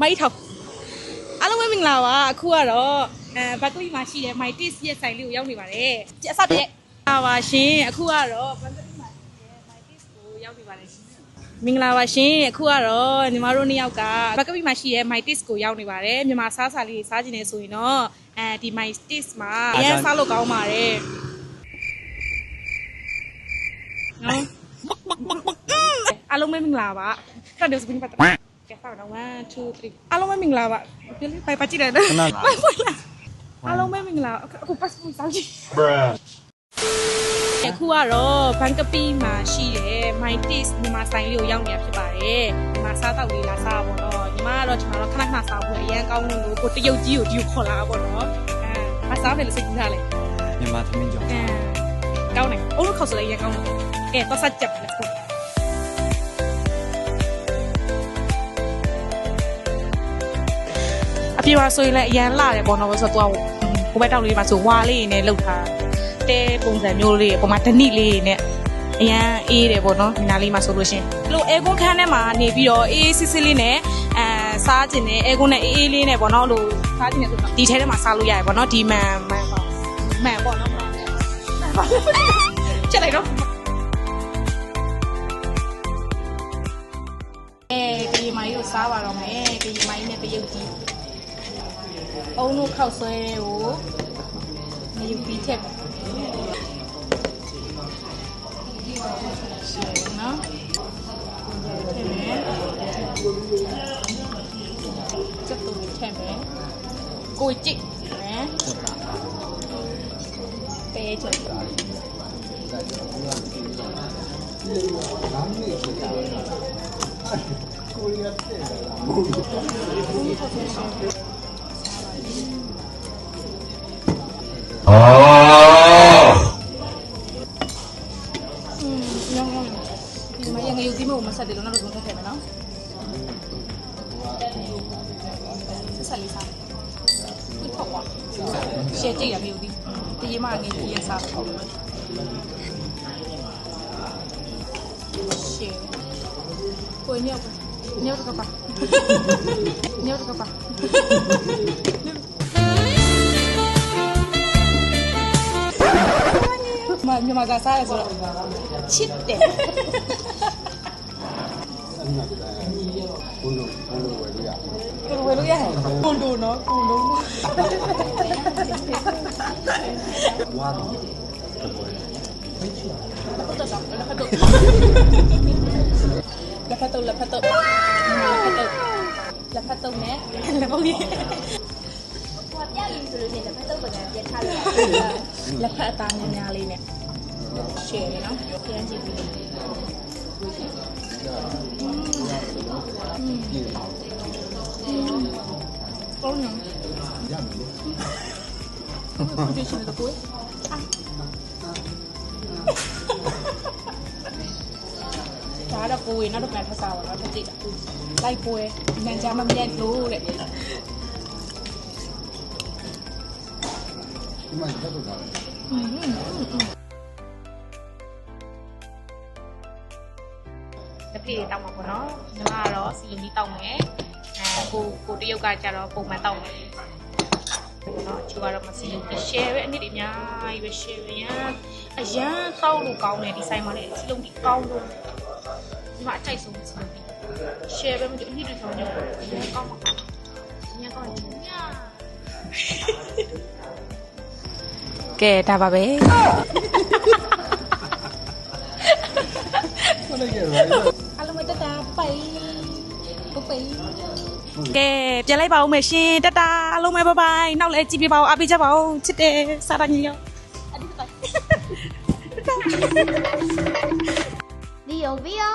မိုက်ထောက်အားလုံးပဲမင်္ဂလာပါအခုကတော့အဲဘက်ကလီမှာရှိတဲ့ my taste ရဲ့ဆိုင်လေးကိုရောက်နေပါတယ်အစတည်းပါပါရှင်အခုကတော့ဘက်ကလီမှာရှိတဲ့ my taste ကိုရောက်နေပါတယ်ရှင်မင်္ဂလာပါရှင်အခုကတော့ညီမတို့နှစ်ယောက်ကဘက်ကလီမှာရှိတဲ့ my taste ကိုရောက်နေပါတယ်မြန်မာစားစာလေးစားကြည့်နေဆိုရင်တော့အဲဒီ my taste မှာအရင်စားလို့ကောင်းပါတယ်နော်အားလုံးပဲမင်္ဂလာပါခက်တယ်စပင်းပတ် ကဲဖောက်တော့1 2 3အားလုံးပဲမင်္ဂလာပါပြလေးပိုက်ပါကြည့်တယ်နော်ခဏပိုက်ပိုက်လာအားလုံးပဲမင်္ဂလာအခု passport စောင်းကြည့် bruh အခုကတော့ဘန်ကပီမှာရှိတဲ့ my taste မြန်မာဆိုင်လေးကိုရောက်နေတာဖြစ်ပါတယ်ဒီမှာစားတော့လေးလာစားပါတော့ညီမကတော့ကျွန်တော်တို့ခဏခဏစားဖို့အရန်ကောင်းလို့ကိုတရုတ်ကြီးကိုဒီကိုခေါ်လာပါတော့အဲမစားမယ်လို့စိတ်ကူးထားလေမြန်မာသမင်းကြောင့်အဲကောင်းတယ်အုံးလို့ခေါက်ဆိုလည်းအရန်ကောင်းတယ်ကဲတော့ဆက်ကြပ် let's ပြေပါဆိုရင်လည်းအရန်လာတယ်ပေါ့နော်ဆိုတော့သူကဟိုဘက်တောက်လေးမှာဆိုဝါလေးနဲ့လောက်ထားတဲပုံစံမျိုးလေးပုံမှန်တနည်းလေးနဲ့အရန်အေးတယ်ပေါ့နော်ဒီနားလေးမှာဆိုလို့ရှင်အဲ့လိုအဲကွန်ခန်းထဲမှာနေပြီးတော့အေးစစ်စစ်လေးနဲ့အဲစားကျင်တဲ့အဲကွန်နဲ့အေးအေးလေးနဲ့ပေါ့နော်လို့စားကျင်တဲ့ဆိုတော့ဒီထဲထဲမှာစားလို့ရတယ်ပေါ့နော်ဒီမန်မန်ပေါ့မန်ပေါ့နော်ချက်လိုက်တော့အဲဒီမိုင်းကိုစားပါတော့မယ်ဒီမိုင်းနဲ့တရုတ်ကြီး အုံတို့ခောက်ဆွဲကိုနေပြီးထက်ရှင်နော်ထည့်မယ်စက်တူထည့်မ ယ်ကိုကြည့်မယ်ပဲချက်อืมရောင်းရောင်းဒီမှာရငယ်ယူသီးမကိုမဆက်တယ်လို့နောက်တော့ဘုံထည့်မယ်နော်ဆက်ဆက်လေးစားဒီထောက်ပါရှယ်ကြည့်ရမျိုးဒီဒီရမငယ်ကြီးရစားရှယ်ကိုညောက်ညောက်ကပါညောက်ကပါမမြန်မာကစားရ ဆိုတော့ချစ်တယ်ဘုံတို့ဘုံတို့ဝယ်လို့ရကိုဝယ်လို့ရတယ်ကွန်ဒိုနော်ကွန်ဒိုဝါတော့တပွဲဟုတ်တော့လက်ဖက်တော့လက်ဖက်တော့လက်ဖက်တော့လက်ဖက်တော့နဲ့လက်ပုတ်ကြီးဟိုပြရင်ဆိုလို့ရှိရင်တစ်ဖက်တော့ပကံပြထားလို့လက်ဖက်အသားများများလေး နဲ့ရှယ်ရနော်ပြန်ကြည့်ပြီးပြည်ပါကောင်းနော်ရမယ်လေဒီရှင်တော့ကိုဒါတော့ကိုဝင်နောက်တော့ပြန်ထပ်စားပါတော့ထပ်ကြည့်တာလိုက်ပွဲနန်ကြမမြတ်လို့တဲ့ဒီမှာတက်တော့တာလေ တစ်ဖေးတောက်မှာပေါ့နော်ညီမကတော့စီလိုမီတောက်မယ်အဲကိုကိုတရုတ်ကကြတော့ပုံမှန်တောက်မယ်ပေါ့နော်ချိုးကတော့မစီလို share ပဲအနည်းအများကြီးပဲ share ပဲရန်အရန်တောက်လို့ကောင်းတယ်ဒီဆိုင်မှာလေစီလုံးဒီကောင်းလို့ညီမအကြိုက်ဆုံးစီလို share ပဲမကြည့်အနည်းတွေဆောင်ညောအရန်ကောင်းမှာညကောင်းတယ်ညကဲဒါပါပဲမ လိုက်ရပါဘူးအားလုံးပဲတတာပိတ်ပုတ်ပိတ်ကဲပြန်လိုက်ပါဦးမယ်ရှင်တတာအားလုံးပဲဘိုင်ဘိုင်နောက်လဲကြည့်ပြပါဦးအားပေးကြပါဦးချစ်တယ်စားတာညီရောအဒီကဒီယိုဗီယို